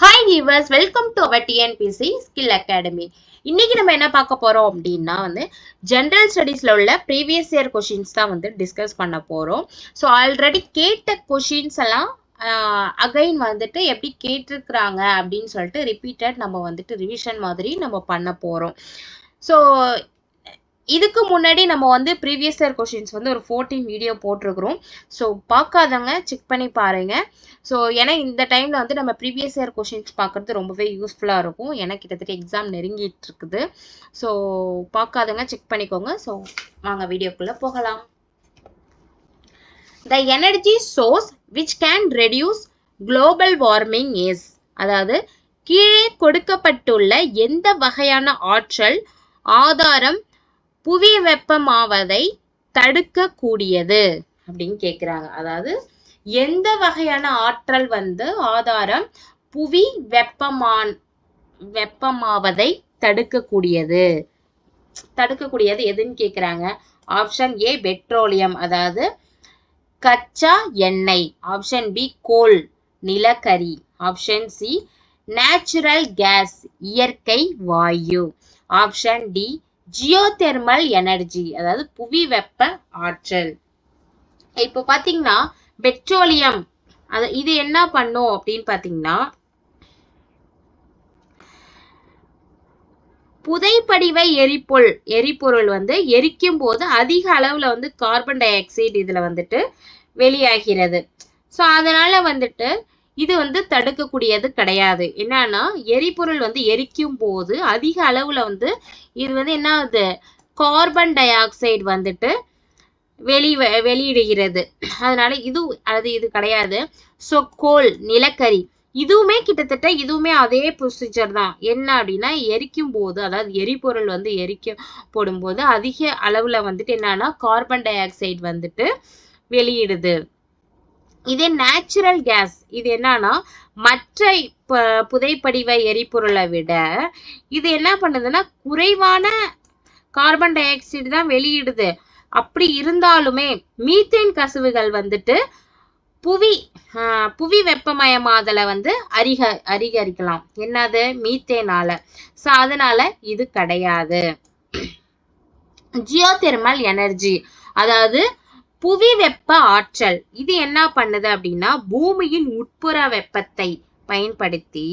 Hi viewers welcome to our TNPSC skill academy இன்னைக்கு நம்ம என்ன பார்க்க போறோம் அப்படின்னா வந்து ஜென்ரல் ஸ்டடீஸ்ல உள்ள ப்ரீவியஸ் இயர் கொஷின்ஸ் தான் வந்து டிஸ்கஸ் பண்ண போறோம். ஸோ ஆல்ரெடி கேட்ட கொஷின்ஸ் எல்லாம் அகைன் வந்துட்டு எப்படி கேட்டிருக்கிறாங்க அப்படின்னு சொல்லிட்டு ரிப்பீட்டட் நம்ம வந்துட்டு ரிவிஷன் மாதிரி நம்ம பண்ண போறோம். ஸோ இதுக்கு முன்னாடி நம்ம வந்து ப்ரீவியஸ் இயர் கொஷின்ஸ் வந்து ஒரு ஃபோர்டீன் வீடியோ போட்டிருக்கிறோம். ஸோ பார்க்காதவங்க செக் பண்ணி பாருங்க. ஸோ ஏன்னா இந்த டைமில் வந்து நம்ம ப்ரீவியஸ் இயர் கொஷின்ஸ் பார்க்குறது ரொம்பவே யூஸ்ஃபுல்லாக இருக்கும். ஏன்னா கிட்டத்தட்ட எக்ஸாம் நெருங்கிட்டு இருக்குது ஸோ பார்க்காதவங்க செக் பண்ணிக்கோங்க. ஸோ வாங்க வீடியோக்குள்ளே போகலாம். The energy source which can reduce global warming is அதாவது கீழே கொடுக்கப்பட்டுள்ள எந்த வகையான ஆற்றல் ஆதாரம் புவி வெப்பமாவதை தடுக்கக்கூடியது அப்படின்னு கேட்குறாங்க அதாவது எந்த வகையான ஆற்றல் வந்து ஆதாரம் புவி வெப்பமான் வெப்பமாவதை தடுக்கக்கூடியது. தடுக்கக்கூடியது எதுன்னு கேட்குறாங்க ஆப்ஷன் ஏ பெட்ரோலியம். அதாவது கச்சா எண்ணெய். ஆப்ஷன் பி கோல் நிலக்கரி. ஆப்ஷன் சி நேச்சுரல் கேஸ் இயற்கை வாயு. ஆப்ஷன் டி ஜியோதெர்மல் எனர்ஜி அதாவது புவி வெப்ப ஆற்றல். இப்போ பாத்தீங்கன்னா பெட்ரோலியம் அது இது என்ன பண்ணும் அப்படின்னு பாத்தீங்கன்னா புதைப்படிவ எரிபொருள் எரிபொருள் வந்து எரிக்கும் போது அதிக அளவுல வந்து கார்பன் டை ஆக்சைடு இதுல வந்துட்டு வெளியாகிறது. ஸோ அதனால வந்துட்டு இது வந்து தடுக்கக்கூடியது கிடையாது. என்னன்னா எரிபொருள் வந்து எரிக்கும் போது அதிக அளவுல வந்து இது வந்து என்ன ஆகுது? கார்பன் டை ஆக்சைடு வந்துட்டு வெளி வெளியிடுகிறது. அதனால இது அது இது கிடையாது. ஸோ கோல் நிலக்கரி இதுவுமே கிட்டத்தட்ட இதுவுமே அதே ப்ரொசீஜர் தான். என்ன அப்படின்னா எரிக்கும் போது அதாவது எரிபொருள் வந்து எரிக்க போடும்போது அதிக அளவில் வந்துட்டு என்னன்னா கார்பன் டை ஆக்சைடு வந்துட்டு வெளியிடுது. இதே நேச்சுரல் கேஸ் இது என்னன்னா மற்ற புதைப்படிவ எரிபொருளை விட இது என்ன பண்ணுதுன்னா குறைவான கார்பன் டை ஆக்சைடு தான் வெளியிடுது. அப்படி இருந்தாலுமே மீத்தேன் கசிவுகள் வந்துட்டு புவி புவி வெப்பமயமாதலை வந்து அரிக அதிகரிக்கலாம் என்னது? மீத்தேனால ஸோ அதனால இது கிடையாது. ஜியோதெர்மல் எனர்ஜி அதாவது புவி வெப்ப ஆற்றல். இது என்ன பண்ணுது அப்படின்னா பூமியின் உட்புற வெப்பத்தை பயன்படுத்தி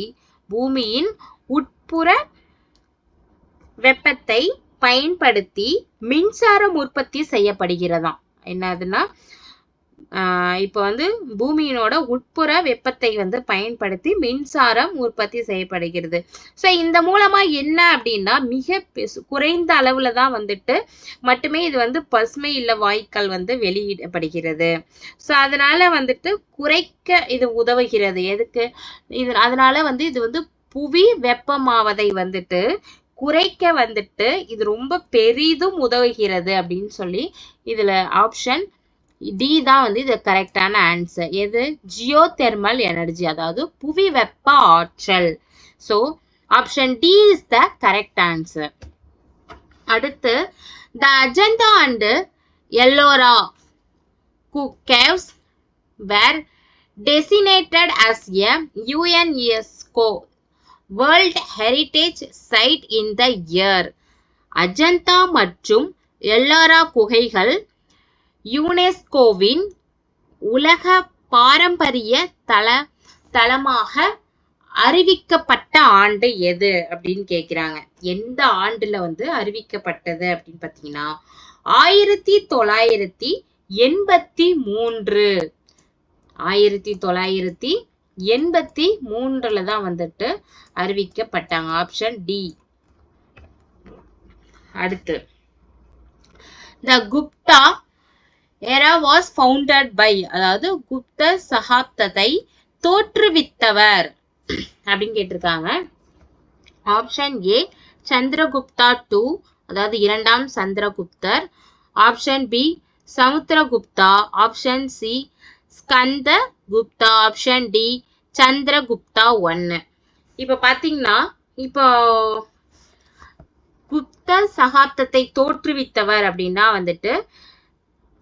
பூமியின் உட்புற வெப்பத்தை பயன்படுத்தி மின்சாரம் உற்பத்தி செய்யப்படுகிறதாம். என்னதுன்னா இப்போ வந்து பூமியினோட உட்புற வெப்பத்தை வந்து பயன்படுத்தி மின்சாரம் உற்பத்தி செய்யப்படுகிறது. ஸோ இந்த மூலமா என்ன அப்படின்னா மிக குறைந்த அளவில் தான் வந்துட்டு மட்டுமே இது வந்து பசுமை இல்ல வாய்க்கால் வந்து வெளியிடப்படுகிறது. ஸோ அதனால வந்துட்டு குறைக்க இது உதவுகிறது. எதுக்கு? இது அதனால வந்து இது வந்து புவி வெப்பமாவதை வந்துட்டு குறைக்க வந்துட்டு இது ரொம்ப பெரிதும் உதவுகிறது அப்படின்னு சொல்லி இதில் ஆப்ஷன் டி தான் வந்து இது கரெக்டான ஆன்சர். எது? ஜியோ தெர்மல் எனர்ஜி அதாவது புவி வெப்ப ஆற்றல். So option D is the correct answer அடுத்து the Ajanta and Ellora caves were designated as a UNESCO world heritage site in the year Ajanta மற்றும் எல்லோரா குகைகள் யுனெஸ்கோவின் உலக பாரம்பரிய தள தளமாக அறிவிக்கப்பட்ட ஆண்டு எது அப்படின்னு கேக்குறாங்க. எந்த ஆண்டுல வந்து அறிவிக்கப்பட்டது அப்படின்னு பாத்தீங்கன்னா ஆயிரத்தி தொள்ளாயிரத்தி எண்பத்தி மூன்று. ஆயிரத்தி தொள்ளாயிரத்தி எண்பத்தி மூன்றுல தான் வந்துட்டு அறிவிக்கப்பட்டாங்க. Option D. அடுத்து the Gupta era was founded by அதாவது குப்த சகாப்தத்தை தோற்றுவித்தவர். அப்படின்னு கேட்டிருக்காங்க. ஆப்ஷன் ஏ சந்திரகுப்தா டூ அதாவது இரண்டாம் சந்திரகுப்தர். Option B Samudragupta. Option C Skanda Gupta option D Chandragupta ஒன்னு இப்போ பாத்தீங்கன்னா இப்போ குப்த சகாப்தத்தை தோற்றுவித்தவர் அப்படின்னா வந்துட்டு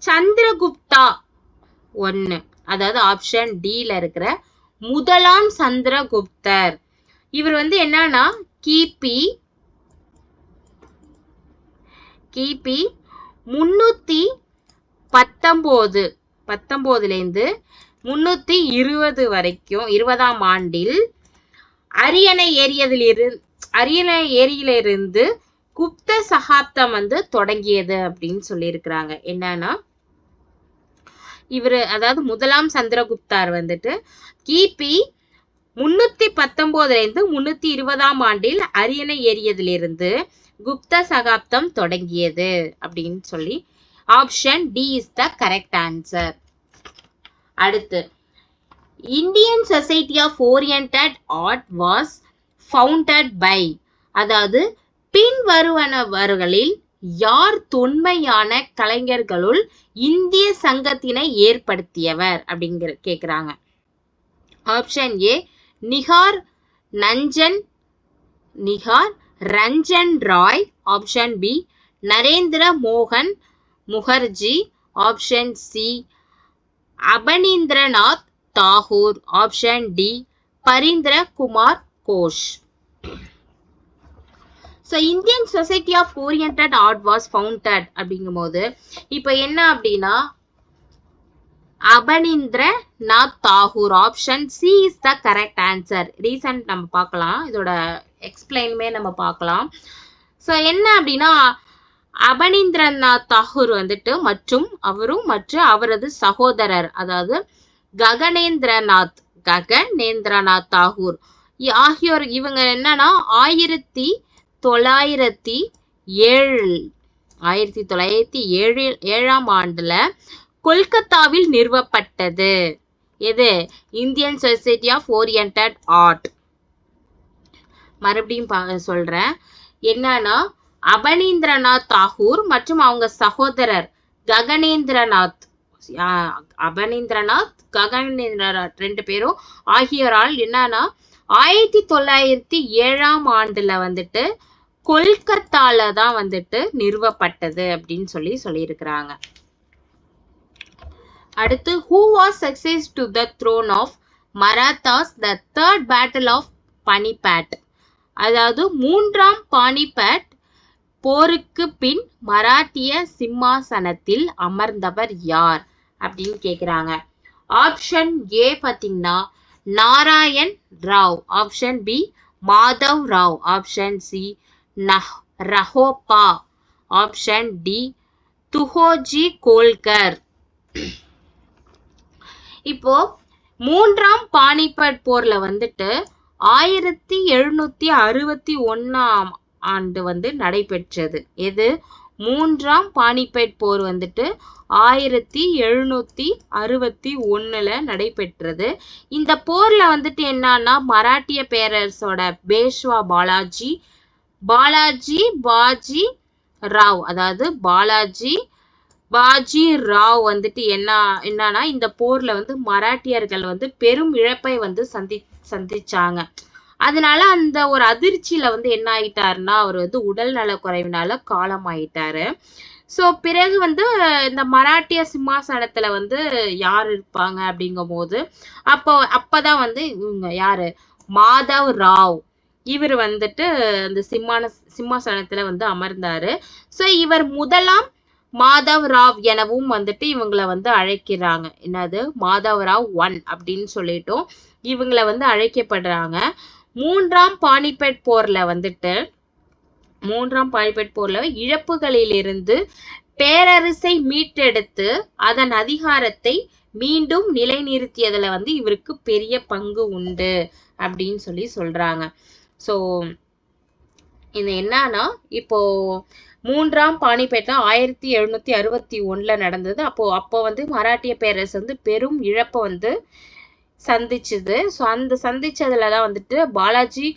சந்திரகுப்தா. ஒன்னு அதாவது ஆப்ஷன் டில இருக்கிற முதலாம் சந்திரகுப்தர். இவர் வந்து என்னன்னா கிபி கிபி முன்னூத்தி பத்தொம்போது. பத்தொம்போதுலேருந்து முன்னூத்தி இருபது வரைக்கும் இருபதாம் ஆண்டில் அரியணை ஏறியதிலிரு அரியணை ஏரியிலிருந்து குப்த சகாப்தம் வந்து தொடங்கியது அப்படின்னு சொல்லியிருக்கிறாங்க. என்னன்னா இவர் அதாவது முதலாம் சந்திரகுப்தார் வந்துட்டு கிபி முன்னூத்தி பத்தொன்பதுலேருந்து முன்னூத்தி இருபதாம் ஆண்டில் அரியணை ஏறியதிலிருந்து குப்த சகாப்தம் தொடங்கியது அப்படின்னு சொல்லி option D is the correct answer அடுத்து Indian society of orient art was founded by அதாவது பின்வருவனவர்களில் யார் தொன்மையான கலைஞர்களுள் இந்திய சங்கத்தினை ஏற்படுத்தியவர் அப்படிங்கிற கேட்குறாங்க ஆப்ஷன் ஏ நிகார் நஞ்சன் நிகார் ரஞ்சன் ராய் ஆப்ஷன் பி நரேந்திர மோகன் Mukherjee option C Abanindranath Tagore option D Barindra Kumar Ghosh so Indian society of oriented art was founded அப்படிங்கும்போது இப்போ என்ன அப்படின்னா Abanindranath Tagore option C is the correct answer recent நம்ம பார்க்கலாம். இதோட எக்ஸ்பிளைனுமே நம்ம பார்க்கலாம். ஸோ என்ன அப்படின்னா அபனீந்திரநாத் தாகூர் வந்துட்டு மற்றும் அவரும் மற்றும் அவரது சகோதரர் அதாவது ககனேந்திரநாத் ககனேந்திரநாத் தாகூர். ஆகியோர் இவங்க என்னன்னா ஆயிரத்தி தொள்ளாயிரத்தி ஏழு ஆயிரத்தி தொள்ளாயிரத்தி ஏழு ஏழாம் ஆண்டுல கொல்கத்தாவில் நிறுவப்பட்டது. எது? Indian society of orient art மறுபடியும் பா- சொல்றேன். என்னன்னா அபனீந்திரநாத் தாகூர் மற்றும் அவங்க சகோதரர் ககனேந்திரநாத். அபனீந்திரநாத் ககனேந்திரநாத் ரெண்டு பேரும் ஆகியோரால் என்னன்னா ஆயிரத்தி தொள்ளாயிரத்தி ஏழாம் ஆண்டுல வந்துட்டு கொல்கத்தால தான் வந்துட்டு நிறுவப்பட்டது அப்படின்னு சொல்லி சொல்லியிருக்கிறாங்க. அடுத்து who was success to the throne of Marathas the third battle of Panipat அதாவது மூன்றாம் பானிபேட் போருக்கு பின் மராட்டிய சிம்மாசனத்தில் அமர்ந்தவர் யார் அப்படின்னு கேக்குறாங்க. ஆப்ஷன் ஏ பாத்தீங்கன்னா Narayan Rao. Option B Madhav Rao. Option C நஹ் option D Tukoji Holkar. இப்போ மூன்றாம் பானிபட் போர்ல வந்துட்டு ஆயிரத்தி எழுநூத்தி அறுபத்தி ஒன்னாம் ஆண்டு வந்து நடைபெற்றது. எது? மூன்றாம் பானிபட் போர் வந்துட்டு ஆயிரத்தி எழுநூத்தி அறுபத்தி ஒண்ணுல நடைபெற்றது. இந்த போர்ல வந்துட்டு என்னன்னா மராட்டிய பேரரசோட பேஷ்வா பாலாஜி பாலாஜி பாஜி ராவ். அதாவது பாலாஜி பாஜி ராவ் வந்துட்டு என்ன என்னன்னா இந்த போர்ல வந்து மராட்டியர்கள் வந்து பெரும் இழப்பை வந்து சந்தி சந்திச்சாங்க. அதனால அந்த ஒரு அதிர்ச்சியில வந்து என்ன ஆயிட்டாருன்னா அவர் வந்து உடல் நலக்குறைவினால காலம் ஆயிட்டாரு. ஸோ பிறகு வந்து இந்த மராட்டிய சிம்மாசனத்துல வந்து யார் இருப்பாங்க அப்படிங்கும் போது அப்போ அப்பதான் வந்து இவங்க யாரு? மாதவ் ராவ். இவர் வந்துட்டு அந்த சிம்மான சிம்மாசனத்துல வந்து அமர்ந்தாரு. ஸோ இவர் முதலாம் மாதவ் ராவ் எனவும் வந்துட்டு இவங்கள வந்து அழைக்கிறாங்க. என்னது? மாதவ் ராவ் ஒன் அப்படின்னு சொல்லிட்டோம் இவங்கள வந்து அழைக்கப்படுறாங்க. மூன்றாம் பானிபெட் போர்ல வந்துட்டு மூன்றாம் பானிபெட் போர்ல இழப்புகளிலிருந்து பேரரசை மீட்டெடுத்து அதன் அதிகாரத்தை மீண்டும் நிலைநிறுத்தியதுல வந்து இவருக்கு பெரிய பங்கு உண்டு அப்படின்னு சொல்லி சொல்றாங்க. ஸோ இது என்னன்னா இப்போ மூன்றாம் பாணிபேட்டா ஆயிரத்தி எழுநூத்தி அறுபத்தி ஒண்ணுல நடந்தது. அப்போ அப்போ வந்து மராட்டிய பேரரசு வந்து பெரும் இழப்பை வந்து சந்திச்சுது. ஸோ அந்த சந்திச்சதுல தான் வந்துட்டு பாலாஜி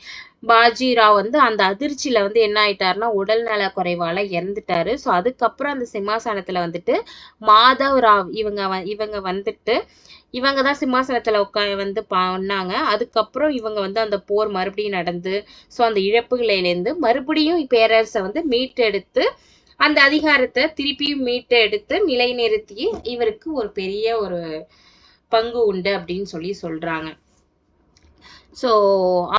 பாஜிராவ் வந்து அந்த அதிர்ச்சியில வந்து என்ன ஆயிட்டாருன்னா உடல்நல குறைவால இறந்துட்டாரு. ஸோ அதுக்கப்புறம் அந்த சிம்மாசனத்துல வந்துட்டு மாதவ் ராவ் இவங்க வ- இவங்க வந்துட்டு இவங்க தான் சிம்மாசனத்துல உட்கா வந்து பண்ணாங்க அதுக்கப்புறம் இவங்க வந்து அந்த போர் மறுபடியும் நடந்து ஸோ அந்த இழப்புகளிலேருந்து மறுபடியும் பேரரசை வந்து மீட்டெடுத்து அந்த அதிகாரத்தை திருப்பியும் மீட்டெடுத்து நிலைநிறுத்தி இவருக்கு ஒரு பெரிய ஒரு பங்கு உண்டு அப்படின்னு சொல்லி சொல்றாங்க. So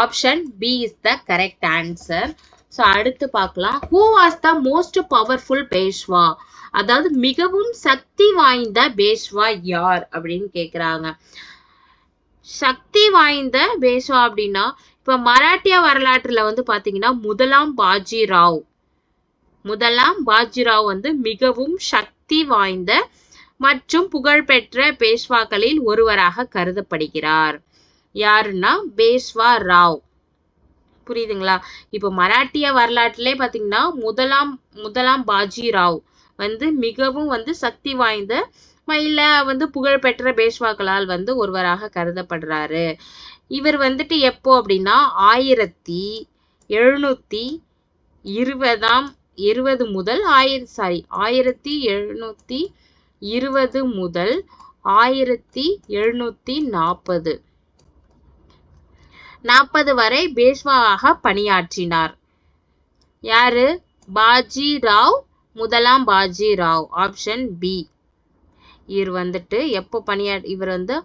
option B is the correct answer so அடுத்து பார்க்கலாம். Who was the most powerful Peshwa அதாவது மிகவும் சக்தி வாய்ந்த பேஷ்வா யார் அப்படின்னு கேட்குறாங்க சக்தி வாய்ந்த பேஷ்வா அப்படின்னா இப்போ மராட்டிய வரலாற்றில் வந்து பார்த்தீங்கன்னா முதலாம் பாஜிராவ். முதலாம் பாஜிராவ் வந்து மிகவும் சக்தி வாய்ந்த மற்றும் புகழ்பெற்ற பேஷ்வாக்களில் ஒருவராக கருதப்படுகிறார். யாருன்னா பேஷ்வா ராவ். புரியுதுங்களா? இப்போ மராட்டிய வரலாற்றிலே பார்த்தீங்கன்னா முதலாம் முதலாம் பாஜிராவ் வந்து மிகவும் வந்து சக்தி வாய்ந்த மயில வந்து புகழ்பெற்ற பேஷ்வாக்களால் வந்து ஒருவராக கருதப்படுறாரு. இவர் வந்துட்டு எப்போ அப்படின்னா ஆயிரத்தி எழுநூத்தி இருபதாம் இருபது முதல் ஆயிரம் சாரி ஆயிரத்தி எழுநூத்தி இருபது முதல் ஆயிரத்தி எழுநூத்தி நாற்பது நாற்பது வரை பேஷ்வாவாக பணியாற்றினார். யாரு? பாஜி ராவ் முதலாம் பாஜி ராவ் ஆப்ஷன் பி இவர் வந்துட்டு எப்போ பணியா இவர் வந்து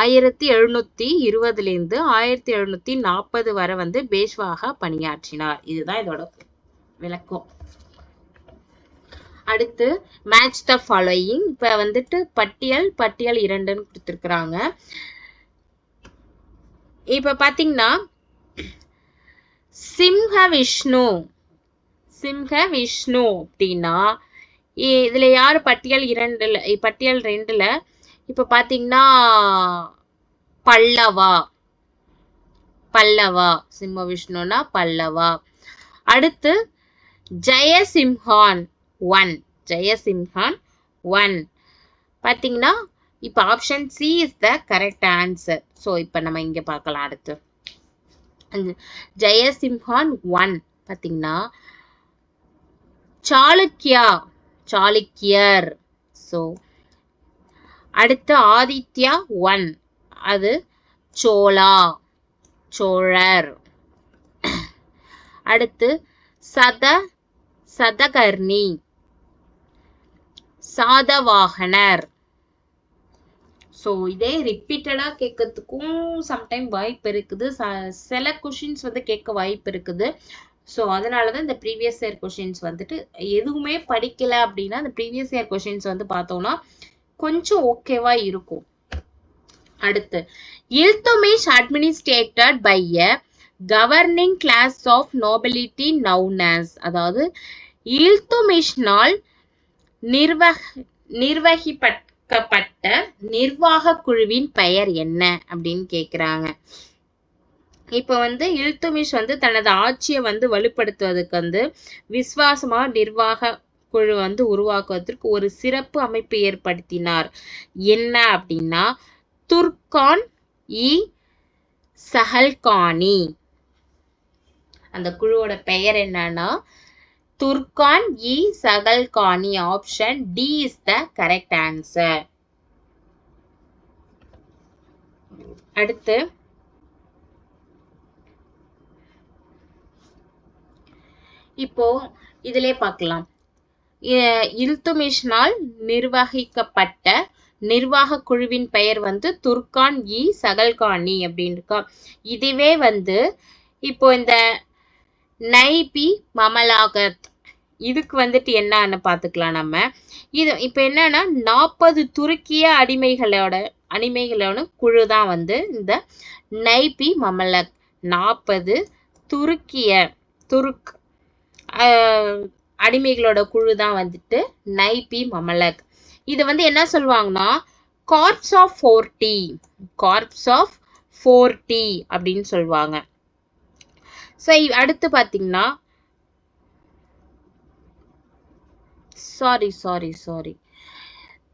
ஆயிரத்தி எழுநூத்தி இருபதுலேருந்து ஆயிரத்தி எழுநூத்தி நாற்பது வரை வந்து பேஷ்வாக பணியாற்றினார். இதுதான் இதோட விளக்கம். அடுத்து மேட்ச் த ஃபாலோயிங் இப்ப வந்துட்டு பட்டியல் பட்டியல் இரண்டுன்னு கொடுத்துருக்குறாங்க. இப்போ பார்த்தீங்கன்னா சிம்ஹ விஷ்ணு. சிம்ஹ விஷ்ணு அப்படின்னா இதில் யார் பட்டியல் இரண்டில் பட்டியல் ரெண்டில்? இப்போ பார்த்தீங்கன்னா பல்லவா. பல்லவா சிம்ம விஷ்ணுனா பல்லவா. அடுத்து ஜெயசிம்ஹான் ஒன். ஜெயசிம்ஹான் ஒன். பார்த்தீங்கன்னா இப்போ option C is the correct answer so இப்போ நம்ம இங்கே பார்க்கலாம் அடுத்து. ஜெயசிம்ஹான் ஒன் பார்த்தீங்கன்னா சாளுக்கியா சாளுக்கியர். ஸோ அடுத்து ஆதித்யா ஒன் அது சோழா சோழர். அடுத்து சத சதகர்ணி சாதவாகனர். ஸோ இதே ரிப்பீட்டடாக கேட்கறதுக்கும் சம்டைம் வாய்ப்பு இருக்குது. ச- சில கொஷின்ஸ் வந்து கேட்க வாய்ப்பு இருக்குது. ஸோ அதனால தான் இந்த ப்ரீவியஸ் இயர் கொஷின்ஸ் வந்துட்டு எதுவுமே படிக்கல அப்படின்னா இந்த ப்ரீவியஸ் இயர் கொஷின்ஸ் வந்து பார்த்தோம்னா கொஞ்சம் ஓகேவா இருக்கும். அடுத்து Iltutmish administrated by a governing class of nobility நவுனஸ் அதாவது இல்துமிஷ்னால் நிர்வக நியமிக்கப்பட்ட நிர்வாக குழுவின் பெயர் என்ன அப்படின்னு கேக்குறாங்க. இப்ப வந்து இல்துமிஷ் வந்து தனது ஆட்சியை வந்து வலுப்படுத்துவதற்கு வந்து விசுவாசமா நிர்வாக குழு வந்து உருவாக்குவதற்கு ஒரு சிறப்பு அமைப்பு ஏற்படுத்தினார். என்ன அப்படின்னா துர்கான் இ. சஹல்கானி. அந்த குழுவோட பெயர் என்னன்னா Turkan i Chahalgani option D is the correct answer அடுத்து இப்போ இதிலே பார்க்கலாம். இல்துமிஷ்னால் நிர்வகிக்கப்பட்ட நிர்வாக குழுவின் பெயர் வந்து துர்கான் இ சகல்கானி அப்படின்னு இருக்கா இதுவே வந்து இப்போ இந்த நைபி மமலாகத். இதுக்கு வந்துட்டு என்னன்னு பார்த்துக்கலாம் நம்ம. இது இப்போ என்னன்னா நாற்பது துருக்கிய அடிமைகளோட அடிமைகளோட குழு தான் வந்து இந்த நைபி மமலக். நாற்பது துருக்கிய துருக் அடிமைகளோட குழு தான் வந்துட்டு நைபி மமலக். இது வந்து என்ன சொல்லுவாங்கன்னா corps of forty corps of forty அப்படின்னு சொல்லுவாங்க. ஸோ அடுத்து பார்த்தீங்கன்னா sorry sorry sorry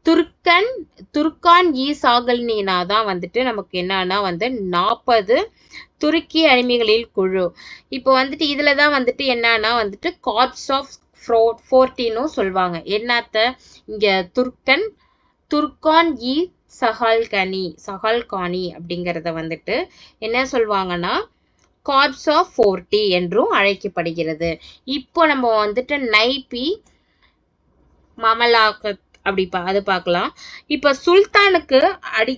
Turkan Turkan i சாகல்னினா தான் வந்துட்டு நமக்கு என்னன்னா வந்து நாற்பது துருக்கி அடிமைகளில் குழு. இப்போ வந்துட்டு இதில் தான் வந்துட்டு என்னன்னா வந்துட்டு கார்ப்ஸ் ஆஃப் ஃப்ரோ ஃபோர்டீனும் சொல்லுவாங்க. என்னத்த? இங்கே துர்க்கன் துர்கான் இ சஹால்கனி சஹால்கானி அப்படிங்கிறத வந்துட்டு என்ன சொல்லுவாங்கன்னா கார்ப்ஸ் ஆஃப் ஃபோர்ட்டி என்றும் அழைக்கப்படுகிறது. இப்போ நம்ம வந்துட்டு நைபி மமலாக்க அப்படி பா அது பார்க்கலாம். இப்போ சுல்தானுக்கு அடி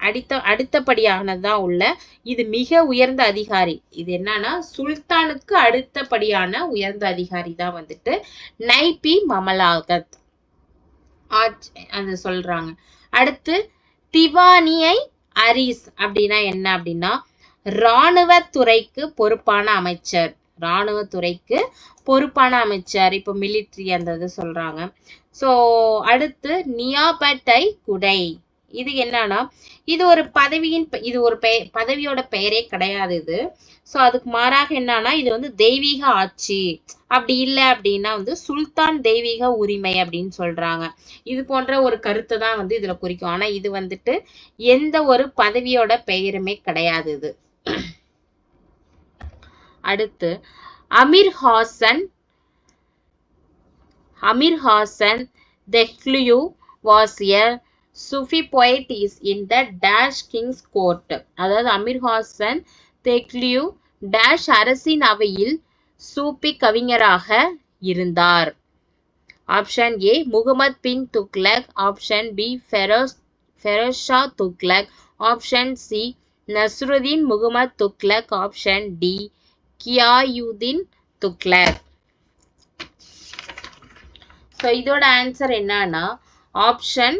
அடித்த அடுத்தபடியானதான் உள்ள இது மிக உயர்ந்த அதிகாரி. இது என்னன்னா சுல்தானுக்கு அடுத்தபடியான உயர்ந்த அதிகாரி தான் வந்துட்டு நைபி மமலாகத். ஆட்சி அது சொல்றாங்க. அடுத்து திவானியை அரிஸ் அப்படின்னா என்ன அப்படின்னா இராணுவத்துறைக்கு பொறுப்பான அமைச்சர். இராணுவத்துறைக்கு பொறுப்பான அமைச்சர். இப்போ மிலிட்ரி அந்த இது சொல்கிறாங்க ஸோ அடுத்து நியாபட்டை குடை. இது என்னன்னா இது ஒரு பதவியின் இது ஒரு பெ பதவியோட பெயரே கிடையாது இது. ஸோ அதுக்கு மாறாக என்னன்னா இது வந்து தெய்வீக ஆட்சி. அப்படி இல்லை அப்படின்னா வந்து சுல்தான் தெய்வீக உரிமை அப்படின்னு சொல்றாங்க. இது போன்ற ஒரு கருத்தை தான் வந்து இதுல குறிக்கும். ஆனா இது வந்துட்டு எந்த ஒரு பதவியோட பெயருமே கிடையாது இது. அடுத்து Amir Hasan Amir Hasan Dehlavi was a Sufi poet is in the dash king's court அதாவது அமீர் ஹாசன் தெஹ்லியூ டேஷ் அரசின் அவையில் சூப்பி கவிஞராக இருந்தார். Option A Muhammad bin Tughlaq option B Feroz Feroz Shah Tughlaq option C Nasiruddin Muhammad Tughlaq option D. Ghiyasuddin Tughlaq so இதோட answer என்னன்னா option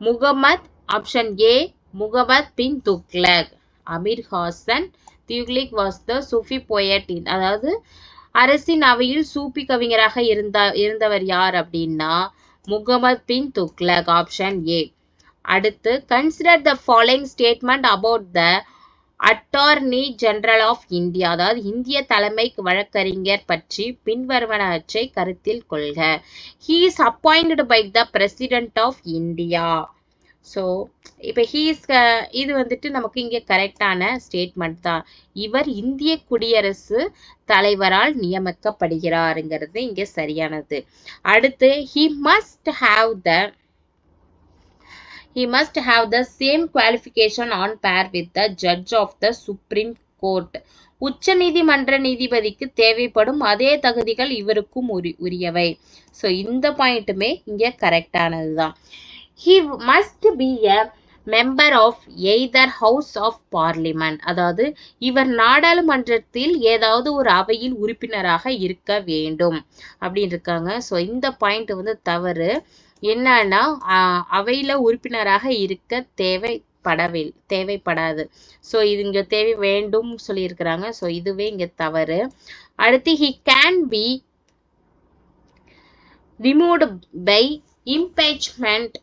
Muhammad option A Muhammad bin Tughlaq Amir Hasan Dehlavi was the Sufi poet அதாவது அரசின் அவையில் சூப்பி கவிஞராக இருந்த இருந்தவர் யார் அப்படின்னா முகமது பின் துக்லக் ஆப்ஷன் ஏ அடுத்து consider the following statement about the attorney general of India அதாவது இந்திய தலைமை வழக்கறிஞர் பற்றி பின்வருவனவற்றை கருத்தில் கொள்க. He is appointed by the president of India so இப்போ ஹீஸ் இது வந்துட்டு நமக்கு இங்கே கரெக்டான ஸ்டேட்மெண்ட் தான். இவர் இந்திய குடியரசு தலைவரால் நியமிக்கப்படுகிறாருங்கிறது இங்கே சரியானது. அடுத்து he must have the he must have the same qualification on par with the judge of the supreme court உச்ச நீதிமன்ற நீதிபதிக்கு தேவைப்படும் அதே தகுதிகள் இவருக்கும் உரி உரியவை. ஸோ இந்த பாயிண்ட்டுமே இங்கே கரெக்டானது தான் he must be a member of either house of parliament அதாவது இவர் நாடாளுமன்றத்தில் ஏதாவது ஒரு அவையில் உறுப்பினராக இருக்க வேண்டும். அப்படின்னு இருக்காங்க. ஸோ இந்த பாயிண்ட் வந்து தவறு. என்னன்னா அவையில உறுப்பினராக இருக்க தேவைப்படவில் தேவைப்படாது. ஸோ இது இங்க தேவை வேண்டும் சொல்லியிருக்கிறாங்க. ஸோ இதுவே இங்க தவறு. அடுத்து he can be removed by impeachment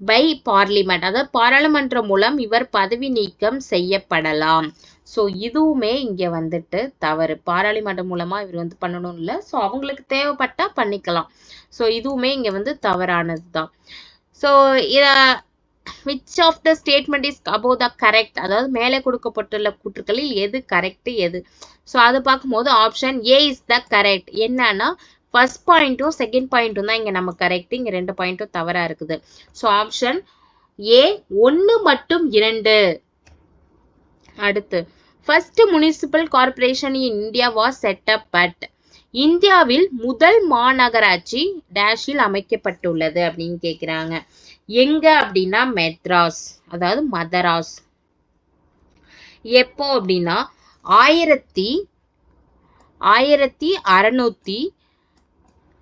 by parliament அதாவது பாராளுமன்றம் மூலம் இவர் பதவி நீக்கம் செய்யப்படலாம். ஸோ இதுவுமே இங்க வந்துட்டு தவறு. பாராளுமன்றம் மூலமா இவர் வந்து பண்ணணும் இல்லை. ஸோ அவங்களுக்கு தேவைப்பட்டா பண்ணிக்கலாம். ஸோ இதுவுமே இங்க வந்து தவறானது தான் so which of the statement is above the correct அதாவது மேலே கொடுக்கப்பட்டுள்ள கூற்றுக்களில் எது கரெக்ட் எது? ஸோ அது பார்க்கும்போது option A is the correct என்னன்னா ஃபர்ஸ்ட் பாயிண்ட்டும் செகண்ட் பாயிண்ட்டும் தான் இங்கே நம்ம கரெக்ட் இங்கே ரெண்டு பாயிண்ட்டும் தவறாக இருக்குது. ஸோ ஆப்ஷன் ஏ ஒன்று மட்டும் இரண்டு. அடுத்து first municipal corporation in India was set up but இந்தியாவில் முதல் மாநகராட்சி டேஷில் அமைக்கப்பட்டுள்ளது அப்படின்னு கேட்குறாங்க எங்க அப்படின்னா மெட்ராஸ் அதாவது மதராஸ் எப்போ அப்படின்னா ஆயிரத்தி ஆயிரத்தி அறநூத்தி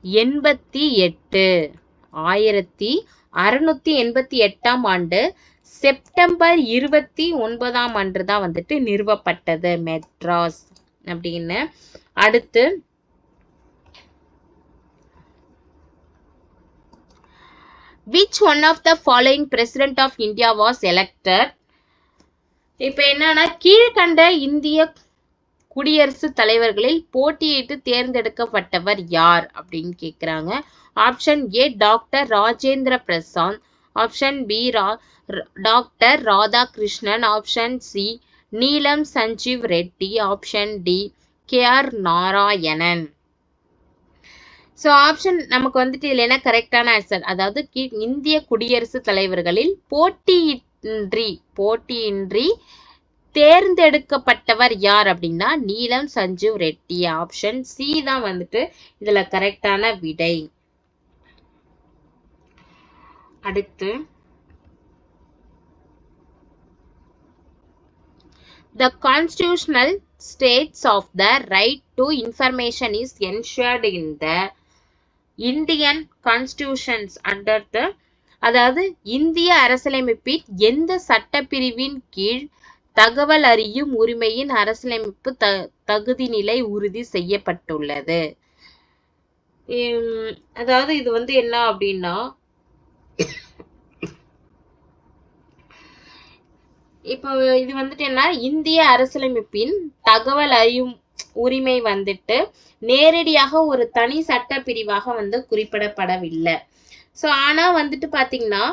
எண்பத்தி எட்டு ஆயிரத்தி அறுநூத்தி எண்பத்தி எட்டாம் ஆண்டு செப்டம்பர் இருபத்தி ஒன்பதாம் அன்று தான் வந்துட்டு நிறுவப்பட்டது மெட்ராஸ் அப்படின்னு. அடுத்து which one of the following president of India was elected இப்போ என்னன்னா கீழ்கண்ட இந்திய குடியரசுத் தலைவர்களில் போட்டியிட்டு தேர்ந்தெடுக்கப்பட்டவர் யார் அப்படின்னு கேட்குறாங்க option A doctor Rajendra Prasad option B raw doctor Radhakrishnan. Option C Neelam Sanjeev Reddy. Option D K R Narayanan. So option நமக்கு வந்துட்டு இதில் என்ன கரெக்டான ஆன்சர் அதாவது கி இந்திய குடியரசுத் தலைவர்களில் போட்டியின்றி போட்டியின்றி தேர்ந்தெடுக்கப்பட்டவர் யார் அப்படின்னா நீலம் சஞ்சீவ் ரெட்டி ஆப்ஷன் சி தான் வந்துட்டு இதுல கரெக்டான விடை. அடுத்து the constitutional status of the right to information is ensured in the Indian constitutions under the அதாவது இந்திய அரசியலமைப்பின் எந்த சட்டப்பிரிவின் கீழ் தகவல் அறியும் உரிமையின் அரசியலமைப்பு த தகுதி நிலை உறுதி செய்யப்பட்டுள்ளது. உம் அதாவது இது வந்து என்ன அப்படின்னா இப்போ இது வந்துட்டு என்ன இந்திய அரசியலமைப்பின் தகவல் அறியும் உரிமை வந்துட்டு நேரடியாக ஒரு தனி சட்ட பிரிவாக வந்து குறிப்பிடப்படவில்லை. ஸோ ஆனா வந்துட்டு பாத்தீங்கன்னா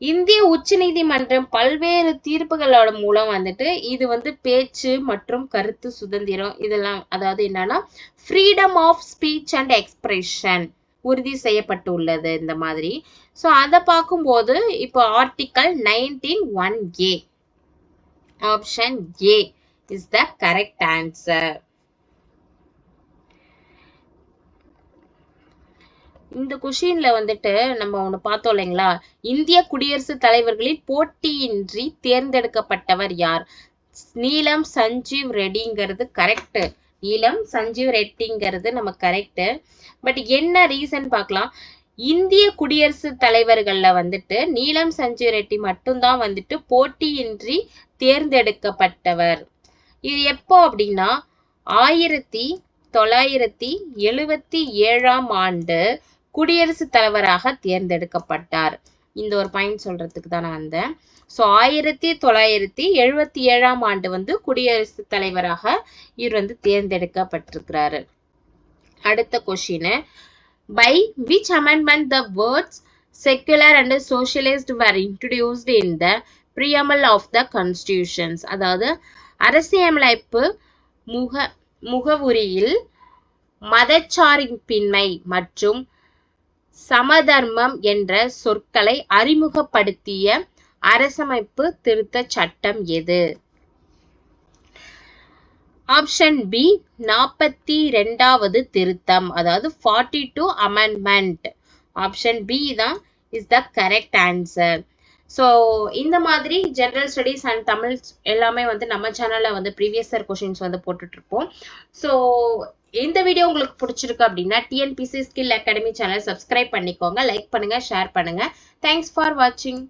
இந்திய உச்சநீதிமன்றம் பல்வேறு தீர்ப்புகளோட மூலம் வந்துட்டு இது வந்து பேச்சு மற்றும் கருத்து சுதந்திரம் இதெல்லாம் அதாவது என்னன்னா freedom of speech and expression உறுதி செய்யப்பட்டுள்ளது இந்த மாதிரி. ஸோ அதை பார்க்கும்போது இப்போ article nineteen one A option A is the correct answer இந்த கொஷின்ல வந்துட்டு நம்ம ஒண்ணு பார்த்தோம் இல்லைங்களா? இந்திய குடியரசு தலைவர்களில் போட்டியின்றி தேர்ந்தெடுக்கப்பட்டவர் யார்? நீலம் சஞ்சீவ் ரெட்டிங்கிறது கரெக்ட் நீலம் சஞ்சீவ் ரெட்டிங்கிறது நம்ம கரெக்ட் பட் என்ன ரீசன் பார்க்கலாம்? இந்திய குடியரசு தலைவர்கள்ல வந்துட்டு நீலம் சஞ்சீவ் ரெட்டி மட்டும்தான் வந்துட்டு போட்டியின்றி தேர்ந்தெடுக்கப்பட்டவர். இது எப்போ அப்படின்னா ஆயிரத்தி தொள்ளாயிரத்தி எழுவத்தி ஏழாம் ஆண்டு குடியரசுத் தலைவராக தேர்ந்தெடுக்கப்பட்டார். இந்த ஒரு பாயிண்ட் சொல்றதுக்கு தான் நான் வந்தேன். ஸோ ஆயிரத்தி தொள்ளாயிரத்தி எழுவத்தி ஏழாம் ஆண்டு வந்து குடியரசுத் தலைவராக இவர் வந்து தேர்ந்தெடுக்கப்பட்டிருக்கிறாரு. அடுத்த question by which amendment the words secular and socialist were introduced in the preamble of the constitutions அதாவது அரசியலமைப்பு முக முகவுரியில் மதச்சார்பின்மை மற்றும் சமதர்மம் என்ற சொற்களை அறிமுகப்படுத்திய அரசமைப்பு திருத்த சட்டம் எது? ஆப்ஷன் பி நாற்பத்தி ரெண்டாவது திருத்தம் அதாவது forty two amendment option B தான் is the correct answer so இந்த மாதிரி ஜென்ரல் ஸ்டடீஸ் அண்ட் தமிழ் எல்லாமே வந்து நம்ம சேனலில் வந்து ப்ரீவியஸ் இயர் கொஷின்ஸ் வந்து போட்டுட்ருப்போம் ஸோ இந்த வீடியோ உங்களுக்கு பிடிச்சிருக்கு அப்படின்னா TNPSC skill academy channel subscribe பண்ணிக்கோங்க லைக் பண்ணுங்கள் ஷேர் பண்ணுங்கள் தேங்க்ஸ் ஃபார் வாட்சிங்